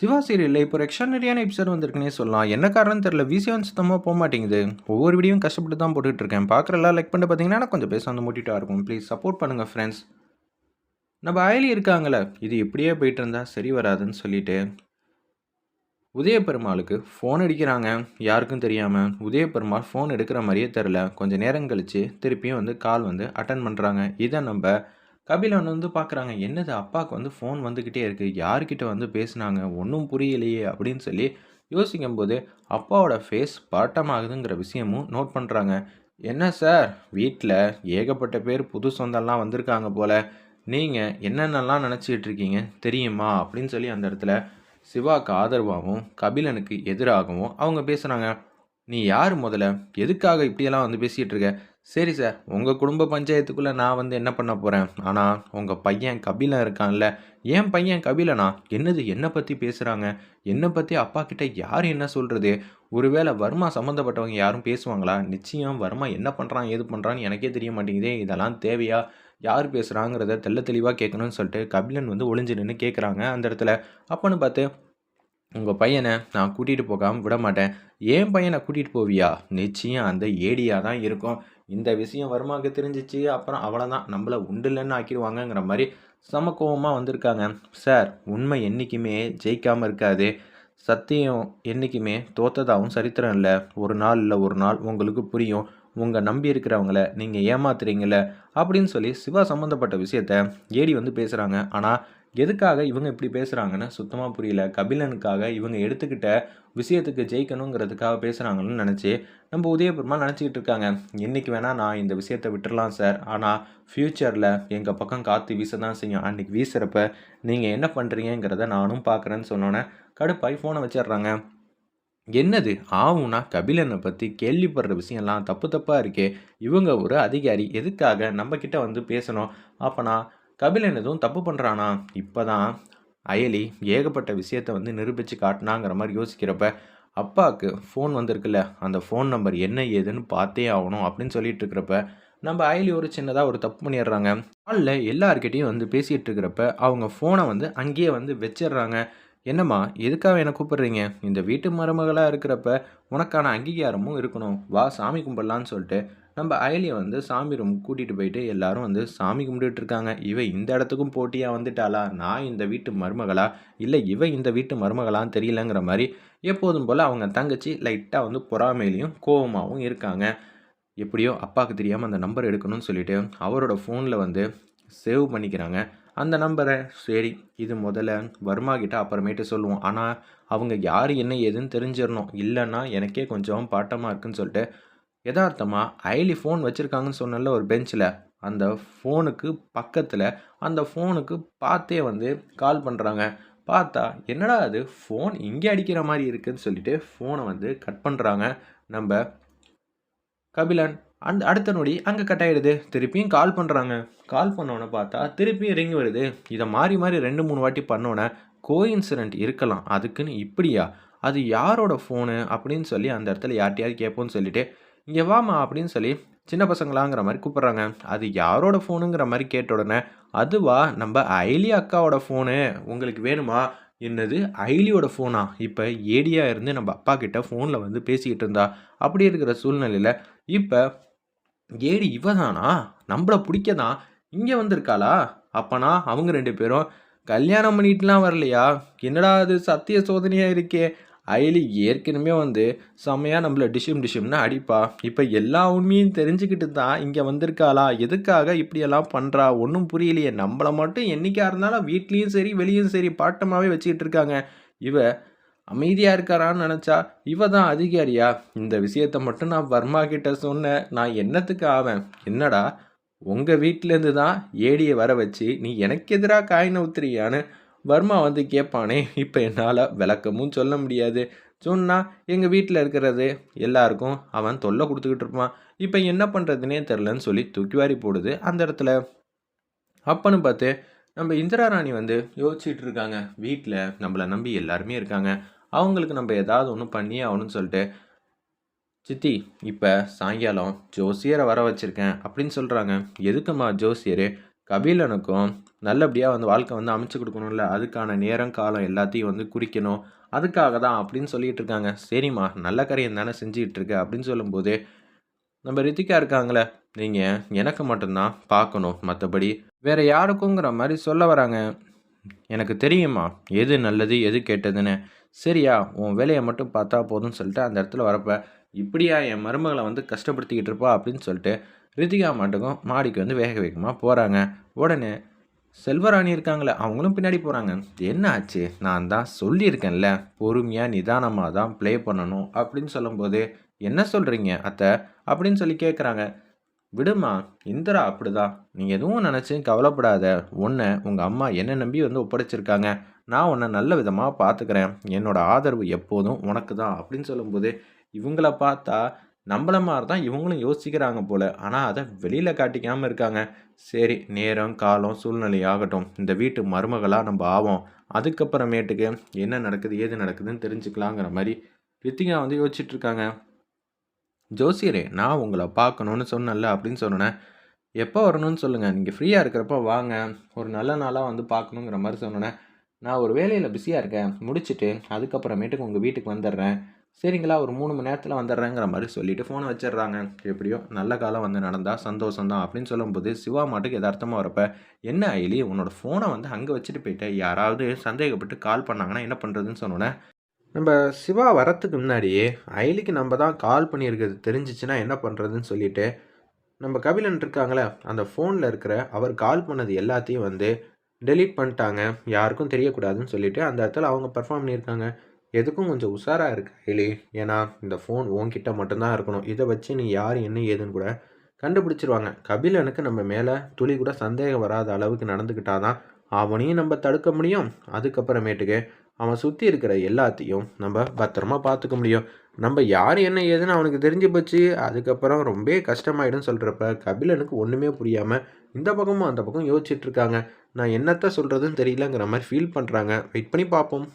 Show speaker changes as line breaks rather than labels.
சிவா சீரியலில் இப்போ எக்ஸ்ட்ரானரியான எபிசோட் வந்திருக்குன்னே சொல்லலாம். என்ன காரணம் தெரில விசியான் சுத்தமாக போக மாட்டேங்குது. ஒவ்வொரு வீடியோவும் கஷ்டப்பட்டு தான் போட்டுட்டு இருக்கேன். பார்க்குறலாம் லைக் பண்ணிட்டு பார்த்தீங்கன்னா கொஞ்சம் பேச வந்து மூட்டிட்டா இருக்கும். ப்ளீஸ் சப்போர்ட் பண்ணுங்கள் ஃப்ரெண்ட்ஸ் நம்ம அயலி இருக்காங்களே இது இப்படியே போயிட்டு இருந்தா சரி வராதுன்னு சொல்லிட்டு. உதய பெருமாளுக்கு ஃபோன் அடிக்கிறாங்க. யாருக்கும் தெரியாமல் உதய பெருமாள் ஃபோன் எடுக்கிற மாதிரியே தெரில கொஞ்சம் நேரம் கழித்து திருப்பியும் வந்து கால் வந்து அட்டன் பண்ணுறாங்க இதை நம்ம கபிலன் வந்து பார்க்குறாங்க என்னது அப்பாவுக்கு வந்து ஃபோன் வந்துக்கிட்டே இருக்குது யார்கிட்ட வந்து பேசுனாங்க? ஒன்றும் புரியலையே. அப்படின்னு சொல்லி யோசிக்கும்போது அப்பாவோட ஃபேஸ் பாட்டமாகுதுங்கிற விஷயமும் நோட் பண்ணுறாங்க என்ன சார்? வீட்டில் ஏகப்பட்ட பேர் புது சொந்தம்லாம் வந்திருக்காங்க போல். நீங்கள் என்னென்னலாம் நினச்சிக்கிட்டு இருக்கீங்க? தெரியுமா? அப்படின்னு சொல்லி அந்த இடத்துல சிவாக்கு ஆதரவாகவும் கபிலனுக்கு எதிராகவும் அவங்க பேசுகிறாங்க நீ யார் முதல்ல? எதுக்காக இப்படியெல்லாம் வந்து பேசிகிட்டு இருக்க? சரி சார். உங்கள் குடும்ப பஞ்சாயத்துக்குள்ளே நான் வந்து என்ன பண்ண போகிறேன் ஆனால் உங்கள் பையன் கபிலன் இருக்கான்ல. என் பையன் கபிலனா? என்னது என்னை பற்றி பேசுகிறாங்க என்னை பற்றி அப்பா கிட்ட யார் என்ன சொல்கிறது ஒருவேளை வர்மா சம்மந்தப்பட்டவங்க யாரும் பேசுவாங்களா? நிச்சயம் வர்மா என்ன பண்ணுறான் ஏது பண்ணுறான்னு எனக்கே தெரிய மாட்டேங்குதே. இதெல்லாம் தேவையா? யார் பேசுகிறாங்கிறத தெள்ள தெளிவாக கேட்கணும்னு சொல்லிட்டு கபிலன் வந்து ஒளிஞ்சு நின்று கேட்குறாங்க அந்த இடத்துல. அப்போன்னு பார்த்து உங்கள் பையனை நான் கூட்டிகிட்டு போகாமல் விட மாட்டேன். ஏன் பையனை கூட்டிகிட்டு போவியா? நிச்சயம் அந்த ஏடியாக தான் இருக்கும். இந்த விஷயம் வருமாக்கு தெரிஞ்சிச்சு அப்புறம் அவ்வளோதான் நம்மளை உண்டுலன்னு ஆக்கிடுவாங்கங்கிற மாதிரி சமக்குவமாக வந்திருக்காங்க. சார் உண்மை என்றைக்குமே ஜெயிக்காமல் இருக்காது. சத்தியம் என்றைக்குமே தோத்ததாகவும் சரித்திரம் இல்லை. ஒரு நாள் இல்லை ஒரு நாள் உங்களுக்கு புரியும். உங்கள் நம்பி இருக்கிறவங்கள நீங்கள் ஏமாத்துறீங்கள அப்படின்னு சொல்லி சிவா சம்மந்தப்பட்ட விஷயத்த ஏடி வந்து பேசுகிறாங்க ஆனால் எதுக்காக இவங்க இப்படி பேசுகிறாங்கன்னு சுத்தமாக புரியல. கபிலனுக்காக இவங்க எடுத்துக்கிட்ட விஷயத்துக்கு ஜெயிக்கணுங்கிறதுக்காக பேசுகிறாங்கன்னு நினச்சி நம்ம உதயபுரமாக நினச்சிக்கிட்டு இருக்காங்க. என்றைக்கு வேணால் நான் இந்த விஷயத்தை விட்டுடலாம் சார். ஆனால் ஃப்யூச்சரில் எங்கள் பக்கம் காற்று வீச தான் செய்யும். அன்றைக்கி வீசுகிறப்ப நீங்கள் என்ன பண்ணுறீங்கிறத நானும் பார்க்குறேன்னு சொன்னோன்னே கடுப்பாய் ஃபோனை வச்சிடுறாங்க. என்னது? ஆவுனா கபிலனை பற்றி கேள்விப்படுற விஷயம்லாம் தப்பு தப்பாக இருக்கே. இவங்க ஒரு அதிகாரி. எதுக்காக நம்மக்கிட்ட வந்து பேசணும்? அப்போனா கபிலன் எதுவும் தப்பு பண்ணுறானா இப்போ தான் அயலி ஏகப்பட்ட விஷயத்த வந்து நிரூபித்து காட்டினாங்கிற மாதிரி யோசிக்கிறப்ப அப்பாவுக்கு ஃபோன் வந்திருக்குல்ல அந்த ஃபோன் நம்பர் என்ன ஏதுன்னு பார்த்தே ஆகணும் அப்படின்னு சொல்லிட்டு இருக்கிறப்ப நம்ம அயலி ஒரு சின்னதாக ஒரு தப்பு பண்ணிடுறாங்க. காலில் எல்லாருக்கிட்டேயும் வந்து பேசிகிட்டு இருக்கிறப்ப அவங்க ஃபோனை வந்து அங்கேயே வந்து வச்சிடுறாங்க. என்னம்மா எதுக்காக என்னை கூப்பிடுறீங்க? இந்த வீட்டு மருமகளாக இருக்கிறப்ப உனக்கான அங்கீகாரமும் இருக்கணும். வா சாமி கும்பிடலான்னு சொல்லிட்டு நம்ம அயலியை வந்து சாமி ரூம் கூட்டிகிட்டு போயிட்டு எல்லாரும் வந்து சாமி கும்பிட்டுட்டு இருக்காங்க. இவ இந்த இடத்துக்கும் போட்டியாக வந்துட்டாளா? நான் இந்த வீட்டு மருமகளா? இல்லை இவ இந்த வீட்டு மருமகளான்னு தெரியலங்கிற மாதிரி எப்போதும் போல் அவங்க தங்கச்சி லைட்டாக வந்து பொறாமையிலையும் கோபமாகவும் இருக்காங்க. எப்படியோ அப்பாவுக்கு தெரியாமல் அந்த நம்பர் எடுக்கணும்னு சொல்லிட்டு அவரோட ஃபோனில் வந்து சேவ் பண்ணிக்கிறாங்க. அந்த நம்பரை சரி இது முதல்ல வர்மா கிட்ட அப்புறமேட்டு சொல்லுவோம். ஆனால் அவங்க யார் என்ன ஏதுன்னு தெரிஞ்சிடணும் இல்லைன்னா எனக்கே கொஞ்சம் பாட்டமாக இருக்குன்னு சொல்லிட்டு யதார்த்தமாக ஐலி ஃபோன் வச்சுருக்காங்கன்னு சொன்னல ஒரு பெஞ்சில் அந்த ஃபோனுக்கு பக்கத்தில் அந்த ஃபோனுக்கு பார்த்தே வந்து கால் பண்ணுறாங்க பார்த்தா என்னடா அது? ஃபோன் இங்கே அடிக்கிற மாதிரி இருக்குதுன்னு சொல்லிட்டு ஃபோனை வந்து கட் பண்ணுறாங்க நம்ம கபிலன் அந்த அடுத்த நொடி அங்கே கட் ஆகிடுது திருப்பியும் கால் பண்ணுறாங்க கால் பண்ணோன்னே பார்த்தா திருப்பியும் ரிங் வருது. இதை மாறி மாறி ரெண்டு மூணு வாட்டி பண்ணோன்னே கோஇன்சிடென்ட் இருக்கலாம். அதுக்குன்னு இப்படியா? அது யாரோட ஃபோனு அப்படின்னு சொல்லி அந்த இடத்துல யார்ட்டையாவது கேட்போன்னு சொல்லிட்டு இங்கே வாமா அப்படின்னு சொல்லி சின்ன பசங்களாங்கிற மாதிரி கூப்பிட்றாங்க. அது யாரோட ஃபோனுங்கிற மாதிரி கேட்ட உடனே அதுவா நம்ம ஐலி அக்காவோட ஃபோனு உங்களுக்கு வேணுமா? என்னது? ஐலியோட ஃபோனா? இப்போ ஏடியாக இருந்து நம்ம அப்பா கிட்ட ஃபோனில் வந்து பேசிக்கிட்டு இருந்தா? அப்படி இருக்கிற சூழ்நிலையில் இப்போ ஏடி இவ தானா நம்மளை பிடிக்க தான் இங்கே வந்திருக்காளா? அப்பனா அவங்க ரெண்டு பேரும் கல்யாணம் பண்ணிட்டுலாம் வரலையா? என்னடா அது சத்திய சோதனையாக இருக்கே? அயலி ஏற்கனவே வந்து செம்மையாக நம்மளை டிஷும் டிஷும்னு அடிப்பா. இப்போ எல்லா உண்மையும் தெரிஞ்சுக்கிட்டு தான் இங்கே வந்திருக்காளா? எதுக்காக இப்படியெல்லாம் பண்ணுறா ஒன்றும் புரியலையே. நம்மளை மட்டும் என்றைக்கா இருந்தாலும் வீட்லேயும் சரி வெளியும் சரி பாட்டமாகவே வச்சுக்கிட்டு இருக்காங்க. இவ அமைதியாக இருக்காரான்னு நினச்சா இவ தான் அதிகாரியா? இந்த விஷயத்த மட்டும் நான் வர்மா கிட்ட சொன்னேன். நான் என்னத்துக்கு ஆவேன்? என்னடா? உங்கள் வீட்டிலேருந்து தான் ஏடியை வர வச்சு நீ எனக்கு எதிராக காயினை ஊத்துறியான்னு வர்மா வந்து கேட்பானே இப்போ என்னால் விளக்கமும் சொல்ல முடியாது. சொன்னால் எங்கள் வீட்டில் இருக்கிறது எல்லாருக்கும் அவன் தொல்லை கொடுத்துக்கிட்டு இருப்பான். இப்போ என்ன பண்ணுறதுனே தெரிலன்னு சொல்லி தூக்கி வாரி போடுது அந்த இடத்துல. அப்பன்னு பார்த்து நம்ம இந்திரா ராணி வந்து யோசிச்சுட்டு இருக்காங்க. வீட்டில் நம்மளை நம்பி எல்லாருமே இருக்காங்க. அவங்களுக்கு நம்ம ஏதாவது ஒன்று பண்ணி ஆகணும்னு சொல்லிட்டு சித்தி இப்போ சாயங்காலம் ஜோசியரை வர வச்சுருக்கேன் அப்படின்னு சொல்கிறாங்க எதுக்குமா ஜோசியர்? கபிலனுக்கும் நல்லபடியாக வந்து வாழ்க்கை வந்து அமைச்சு கொடுக்கணும்ல. அதுக்கான நேரம் காலம் எல்லாத்தையும் வந்து குறிக்கணும். அதுக்காக தான் அப்படின்னு சொல்லிட்டு இருக்காங்க. சரிம்மா நல்ல காரியம் தானே செஞ்சுக்கிட்டு இருக்க அப்படின்னு சொல்லும்போது நம்ம ரித்திகா இருக்காங்களே நீங்கள் எனக்கு மட்டும்தான் பார்க்கணும் மற்றபடி வேற யாருக்குங்கிற மாதிரி சொல்ல வராங்க. எனக்கு தெரியுமா எது நல்லது எது கெட்டதுன்னு. சரியா உன் வேலையை மட்டும் பார்த்தா போதும்னு சொல்லிட்டு அந்த இடத்துல வரப்ப இப்படியா என் மருமகளை வந்து கஷ்டப்படுத்திக்கிட்டு இருப்பா அப்படின்னு சொல்லிட்டு ரித்திகா மாட்டுக்கும் மாடிக்கு வந்து வேக வேகமாக போகிறாங்க உடனே செல்வராணி இருக்காங்களே அவங்களும் பின்னாடி போகிறாங்க என்ன ஆச்சு நான் தான் சொல்லியிருக்கேன்ல. பொறுமையாக நிதானமாக தான் ப்ளே பண்ணணும். அப்படின்னு சொல்லும்போது என்ன சொல்கிறீங்க அத்தை? அப்படின்னு சொல்லி கேட்குறாங்க விடுமா இந்திரா அப்படிதான். நீங்கள் எதுவும் நினச்சி கவலைப்படாத. உன்னை உங்கள் அம்மா என்னை நம்பி வந்து ஒப்படைச்சிருக்காங்க. நான் உன்னை நல்ல விதமாக பார்த்துக்கிறேன் என்னோடய ஆதரவு எப்போதும் உனக்கு தான் அப்படின்னு சொல்லும்போது இவங்கள பார்த்தா நம்மள மாதிரி தான் இவங்களும் யோசிக்கிறாங்க போல. ஆனால் அதை வெளியில் காட்டிக்காமல் இருக்காங்க. சரி நேரம் காலம் சூழ்நிலை ஆகட்டும். இந்த வீட்டு மருமகளாக நம்ம ஆவோம். அதுக்கப்புறமேட்டுக்கு என்ன நடக்குது ஏது நடக்குதுன்னு தெரிஞ்சுக்கலாங்கிற மாதிரி ரித்திகா வந்து யோசிச்சுட்ருக்காங்க ஜோசியரே நான் உங்களை பார்க்கணுன்னு சொன்னேன்ல அப்படின்னு சொன்னேன் எப்போ வரணும்னு சொல்லுங்கள் நீங்கள் ஃப்ரீயாக இருக்கிறப்ப வாங்க. ஒரு நல்ல நாளாக வந்து பார்க்கணுங்கிற மாதிரி சொன்னேன் நான் ஒரு வேலையில் பிஸியாக இருக்கேன். முடிச்சுட்டு அதுக்கப்புறமேட்டுக்கு உங்கள் வீட்டுக்கு வந்துடுறேன். சரிங்களா ஒரு மூணு மணி நேரத்தில் வந்துடுறேங்கிற மாதிரி சொல்லிவிட்டு ஃபோனை வச்சிடுறாங்க. எப்படியோ நல்ல காலம் வந்து நடந்தால் சந்தோஷம்தான் அப்படின்னு சொல்லும்போது சிவா மாட்டுக்கு எதார்த்தமாக வரப்ப என்ன ஐலி உன்னோட ஃபோனை வந்து அங்கே வச்சுட்டு போயிட்டு? யாராவது சந்தேகப்பட்டு கால் பண்ணாங்கன்னா என்ன பண்ணுறதுன்னு சொன்னோன்னே நம்ம சிவா வரத்துக்கு முன்னாடியே ஐலிக்கு நம்ம தான் கால் பண்ணியிருக்கிறது தெரிஞ்சிச்சுன்னா என்ன பண்ணுறதுன்னு சொல்லிட்டு நம்ம கபிலன் இருக்காங்களே அந்த ஃபோனில் இருக்கிற அவர் கால் பண்ணது எல்லாத்தையும் வந்து டெலீட் பண்ணிட்டாங்க. யாருக்கும் தெரியக்கூடாதுன்னு சொல்லிட்டு அந்த இடத்துல அவங்க பெர்ஃபார்ம் பண்ணியிருக்காங்க. எதுக்கும் கொஞ்சம் உஷாராக இருக்கு ஹைலி ஏன்னா இந்த ஃபோன் உன்கிட்ட மட்டும்தான் இருக்கணும். இதை வச்சு நீ யார் என்ன ஏதுன்னு கூட கண்டுபிடிச்சிருவாங்க. கபிலனுக்கு நம்ம மேலே துளி கூட சந்தேகம் வராத அளவுக்கு நடந்துக்கிட்டாதான் அவனையும் நம்ம தடுக்க முடியும். அதுக்கப்புறமேட்டுக்கு அவன் சுற்றி இருக்கிற எல்லாத்தையும் நம்ம பத்திரமா பார்த்துக்க முடியும். நம்ம யார் என்ன ஏதுன்னு அவனுக்கு தெரிஞ்சு போச்சு. அதுக்கப்புறம் ரொம்ப கஷ்டமாயிடும்னு சொல்கிறப்ப கபிலனுக்கு ஒன்றுமே புரியாமல் இந்த பக்கமும் அந்த பக்கம் யோசிச்சுட்டு இருக்காங்க. நான் என்னத்த சொல்கிறதுன்னு தெரியலங்கிற மாதிரி ஃபீல் பண்ணுறாங்க வெயிட் பண்ணி பார்ப்போம்